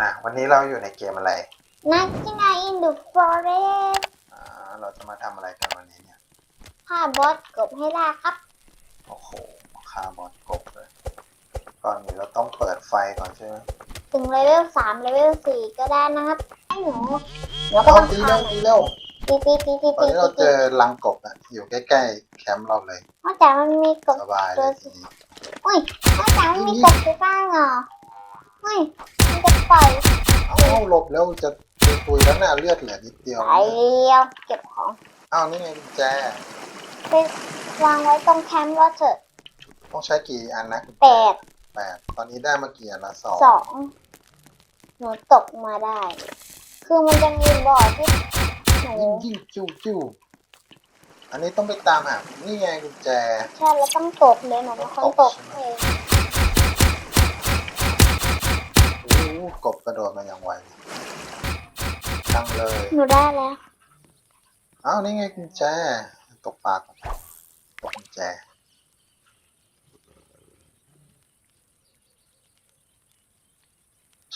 อะวันนี้เราอยู่ในเกมอะไรนักที่นายอินดูฟอเรสอ่าเราจะมาทำอะไรกันวันนี้เนี่ยฆ่าบอสกบให้ได้ครับ โอ้โหฆ่าบอสกบเลยก่อนอื่นเราต้องเปิดไฟก่อนใช่ไหมถึงเลเวลสามเลเวลสี่ก็ได้นะครับไอ้หนูเดี๋ยวก็เอาต้องตีฆ่าเร็วตีเร็วตีตีตีตีตอนตีนี้เราเจตีอรังกบอะอยู่ใกล้ๆแคมป์เราเลยนอกจากมันมีกบสบายเลยทีนี้อุ้ยนอกจากมันมีกบอยู่บ้างเหรอ อุ้ยมันจะปล่อยเอาหลบแล้วจะตุยๆแล้วน่ะเลือดเหลือนิดเดียวไปเดียวเก็บของอ้าวนี่ไงกุญแจ ไปวางไว้ตรงแคมป์ว่าเถอะต้องใช้กี่อันนะกุญจแปดแปดตอนนี้ได้มากี่อันละสองสองหนูตกมาได้ คือมันจะมีบ่อที่หนูยิ่งยิ่งจิ้วจิ้วอันนี้ต้องไปตามหานี่ไงกุญแจ ใช่แล้วต้องตกเลยหนูเป็นคนตกเอง กบกระโดดมาอย่างไวตั้งเลยหนูได้แล้ว อ้าวนี่ไงกุญแจ ตกปลาก่อนตกกุญแจ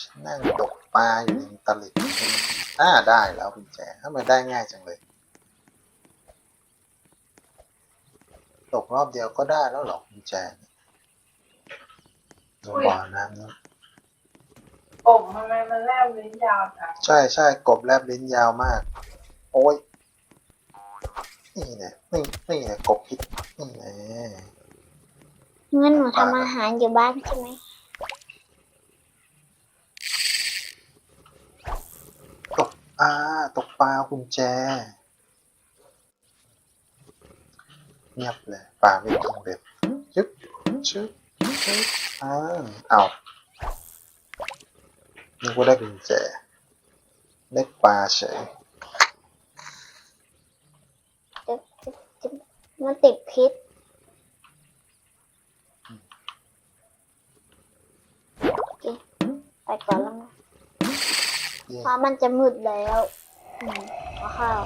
ฉันนั่งตกปลาอยู่ริมตลิ่งอ่าได้แล้วกุญแจทำไมได้ง่ายจังเลย ตกรอบเดียวก็ได้แล้วเหรอกุญแจลงบ่อน้ำนะ ผมทำไมมันแลบลิ้นยาวจังใช่ใช่กบแลบลิ้นยาวมาก โอ้ยนี่เนี่ยนี่นี่เนี่ยกบพิษนี่แน่งั้นหนูทำอาหารอยู่บ้านใช่ไหมตกอ่าตกปลากุญแจ เงียบเลยปลาไม่กินเบ็ดชึบชึบชึบอ่าเอา นึกว่าได้กุญแจได้ปลาเฉยจะจะจะมันติดพิษโอเคไปก่อนแล้วนะเย่เพราะมันจะมืดแล้วอืมเอาข้าว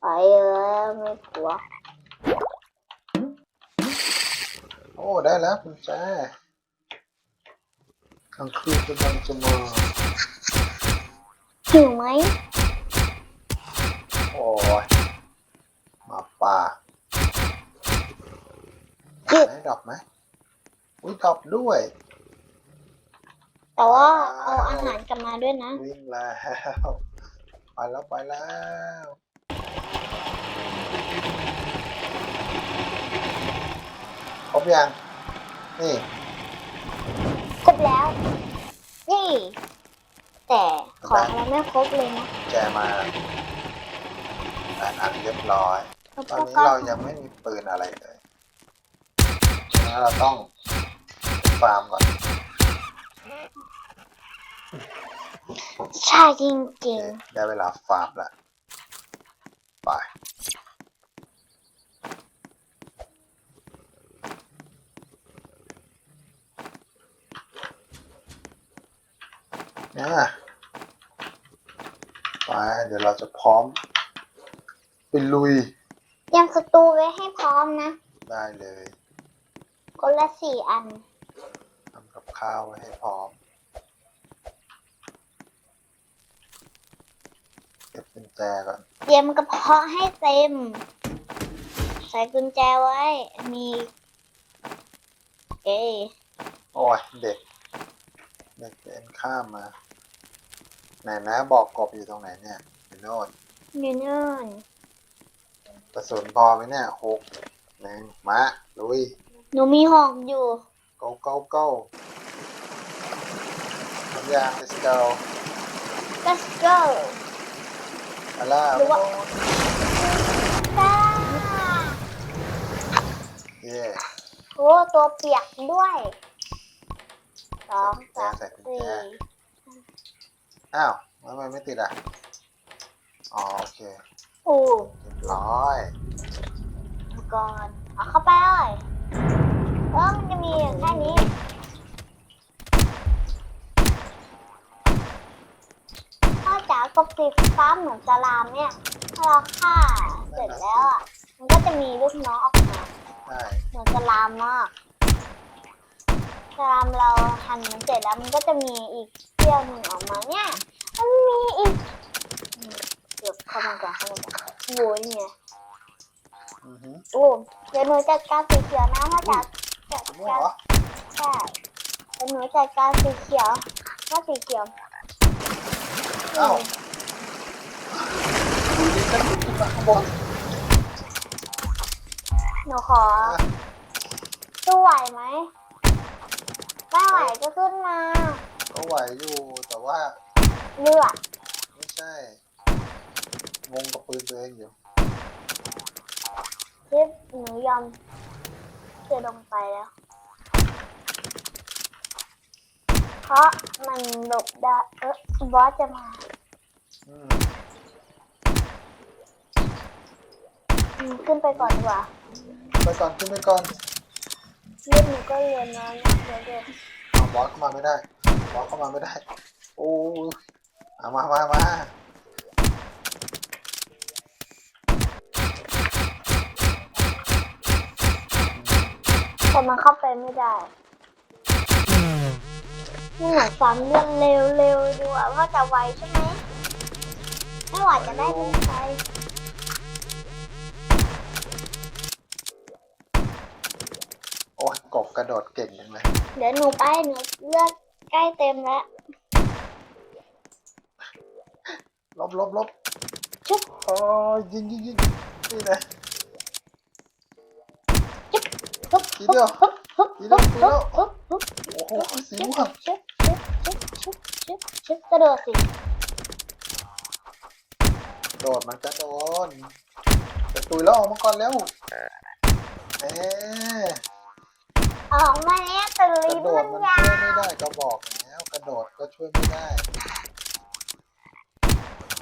ไปแล้วไม่กลัว โอ้ได้แล้วกุญแจกลางคืนกำลังจะมาหิวไหมโอ้ยมาป่าหยุดได้ดอกไหมอุ้ยดอกด้วย แต่ว่าเอาอาหารกลับมาด้วยนะ วิ่งแล้ว ไปแล้วไปแล้ว ครบยัง นี่ครบแล้ว นี่ แต่ของเราไม่ครบเลยนะแจมาแปดอันเรียบร้อย แล้วตอนนี้ก็เรายังไม่มีปืนอะไรเลยฉะนั้นเราต้องฟาร์มก่อนใช่จริโองเคได้เวลาฟาร์มแล้วไป นะไปเดี๋ยวเราจะพร้อมไปลุยๆเตรียมสตูไว้ให้พร้อมนะ ได้เลยคนละสี่อันทำกับข้าวไว้ให้พร้อมเก็บกุญแจก่อนเตรียมกระเพาะให้เต็ม ใส่กุญแจไว้ มีเอ้ยโอ้ยเด็กเด็กเดินข้ามมา ไหนนะบอกกบอยู่ตรงไหนเนี่ยอยู่โน่นอยู่นู่นกระสุนพอไหมเนี่ยหกหนึ่งมาลุยหนูมีหอกอยู่ go go go ทำยาง let's go let's go มาแล้วหรือว่าจ้าเย่โอ้ตัวเปียกด้วยสองสามใส่กุญสี่แจ อ้าวทำไมไม่ติดอะ อ๋อโอเคโอ้เรียบร้อยก่อนเอาเข้าไปเลยเออมันจะมีอยู่แค่นี้นอกจากกบสีฟ้าเหมือนสลามเนี่ย ถ้าเราฆ่าเสร็จแล้วอะ มันก็จะมีลูกน้องออกมา ได้ เหมือนสลามมากแต่ ลามเราหั่นมันเสร็จแล้วมันก็จะมีอีกเสี้ยวหนึ่งออกมาเนี่ย มันมีอีกอืมเดี๋ยวเข้ามาก่อนเข้ามาก่อนโว้ยเนี่ยอือหือโอ้เดี๋ยวหนูจัดการสีเขียวนะถ้าจัดจัดม่วงการเหรอใช่เดี๋ยวหนูจัดการสีเขียวถ้าสีเขียวเอ้าดูดิกันขึ้นมาข้างบนหนูขอสู้ไหวไหม ไม่ไหวก็ขึ้นมาก็ไหวอยู่แต่ว่าเลือดไม่ใช่ งงกับปืนตัวเองอยู่ที่หนูยอมจะลงไปแล้ว เพราะมันหลบได้เออบอสจะมาอืมอืมขึ้นไปก่อนดีกว่า ไปก่อนขึ้นไปก่อน เลือดหนูก็เรียนน้อยนะเดี๋ยวเดี๋ยวเอาบอสเข้ามาไม่ได้บอสเข้ามาไม่ได้ โอ้ยเอามามามาแต่มันเข้าไปไม่ได้นี่หนูฟังเรื่องเร็วๆดูอะว่าจะไวใช่ไหมไม่ไหวจะได้เป็นไฟโอ้ยกบกระโดดเก่งจังเลยเดี๋ยวหนูไปหนูเลือดใกล้เต็มแล้วลบลบลบชุบโอ้ยยิงยิงยิงนี่นะฮึบทีเดียวฮึบฮึบทีเดียวทีเดียวฮึบฮึบโอ้โหสีชุบม่วงชุบชุบชุบชุบชุบชุบกระโดดสิโดดมันจะโดนจะตุยแล้วออกมาก่อนเร็วเอ๊ะ ออกมาแล้วแต่กลิ้ระนโดมัดนมันยาช่วยไม่วได้ก็บอกแล้วกระโดดก็ช่วยไม่ได้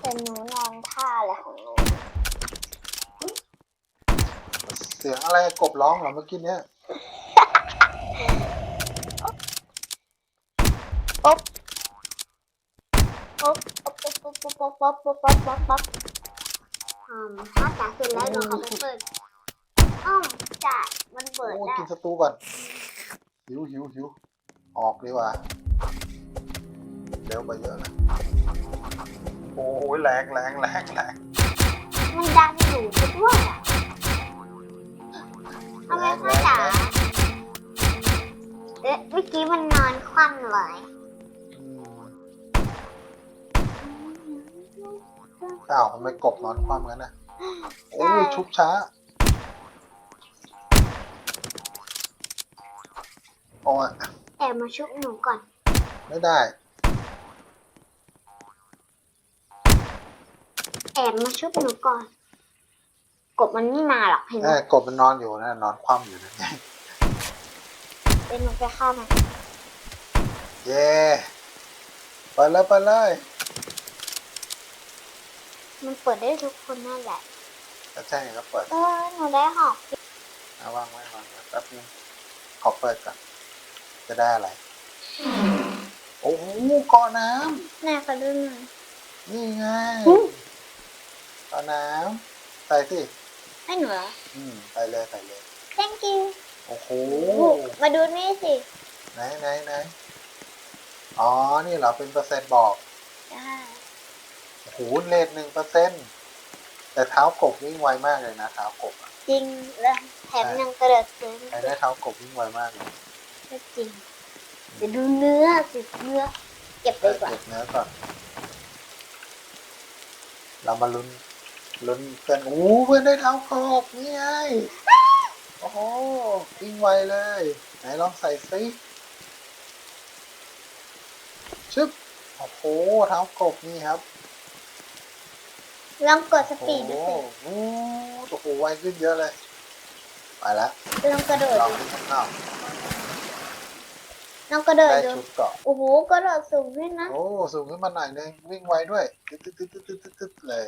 แต่หนูนอนท่าแหละของหนูเสียงอะไรกบร้องเหรอเมื่อกี้เนี้ยปุ๊บปุ๊บปุ๊บปุ๊บปุ๊บปุ๊บปุ๊บปุ๊บปุ๊บปุ๊บปุ๊บอืมถ้าจ๋าเสร็จแล้วหนูขอไปเปิดอ้อมจ่ายมันเปิดโอ้ยได้กินสตูก่อน หิวหิวหิวออกดีกว่าเร็วไปเยอะนะโอ้ยแรงแรงแรงแรงมันดันหนูไปด้วยอะทำไมพ่อจ๋าเอ๊ะเมื่อกี้มันนอนคว่ำเลยอืมอ้าวทำไมกบนอนคว่ำงั้นนะโอ้ยชุบช้า โอ้ยแอบมาชุบหนูก่อน ไม่ได้ แอบมาชุบหนูก่อน กบมันไม่มาหรอกเห็นไหเอ้มยกบมันนอนอยู่นะนอนคว่ำอยู่นะเดี๋ยวหนูจะเข้ามาเย่ไปเลยไปเลยมันเปิดได้ทุกคนนั่นแหละก็ใช่ก็เปิดเออหนูได้หอก เอาวางไว้วางไว้แป๊บนึงขอเปิดก่อน จะได้อะไร โอ้โหเกาะน้แม่ก็ดูหน่อยำนี่ไงอืมเกาะน้ำใส่สิ ให้หนูเหรอ อืมใส่เลยใส่เลย thank you โอ้โห มาดูนี่สิไหนไหนไหนอ๋อ นี่เหรอ เป็นเปอร์เซ็นต์บอกได้โอ้โหเลทหนึ่งเปอร์เซ็นต์แต่เท้ากบวิ่งไวมากเลยนะเท้ากบอะจริงเลยแถมยังกระโดดสูงใครได้เท้ากบวิ่งไวมากเลย ก็จริงเดี๋ยวดูเนื้อสิเนื้อ เก็บไปเออก่อนเก็บเนื้อก่อน เรามาลุ้นลุ้นเพื่อนโอ้เพื่อนได้เท้ากบนี่ไงโอ้โหวิ่งไวเลย ไหนลองใส่ซิชึบโอ้โหเท้ากบนี่ครับ ลองกดสโอ้ปีดโหดูสิโอ้โหไวขึ้นเยอะเลย ไปแล้วลองกระโดดลองดูขึ้นข้างนอก ลองกระโดดได้ดูชุดเกาะ โอ้โหกระโดดสูงด้วยนะ โอ้สูงขึ้นมาหน่อยนึงวิ่งไวด้วยตึ๊ดตึ๊ดตึ๊ดตึ๊ดตึ๊ดตึ๊ดเลย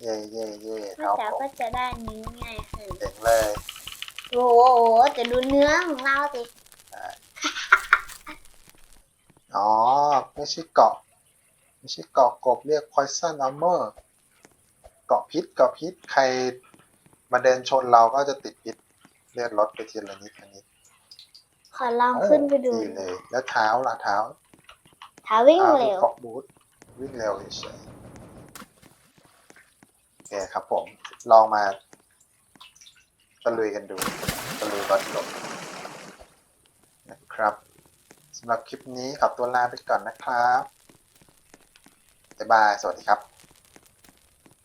เย่เย่เย่พ่อเท้าจ๋ากบก็จะได้นี้ง่ายขึ้นเจ๋งเลยโอ้โหจะดูเนื้อของเราสิอ๋อไม่ใช่เกาะไม่ใช่เกาะกบเรียก poison armor เกาะพิษเกาะพิษใครมาเดินชนเราก็จะติดพิษเลือดลดไปทีละนิดละนิดข อลองขึ้นไปดูดีเลย แล้วเท้าล่ะเท้าเท้าวิ่งท้าเร็วฟอกบูทวิ่งเร็วเฉยๆโอเคครับผม ลองมาตะลุยกันดูตะลุยบอลลบนะครับสำหรับคลิปนี้ขอตัวลาไปก่อนนะครับบ๊ายบาย สวัสดีครับ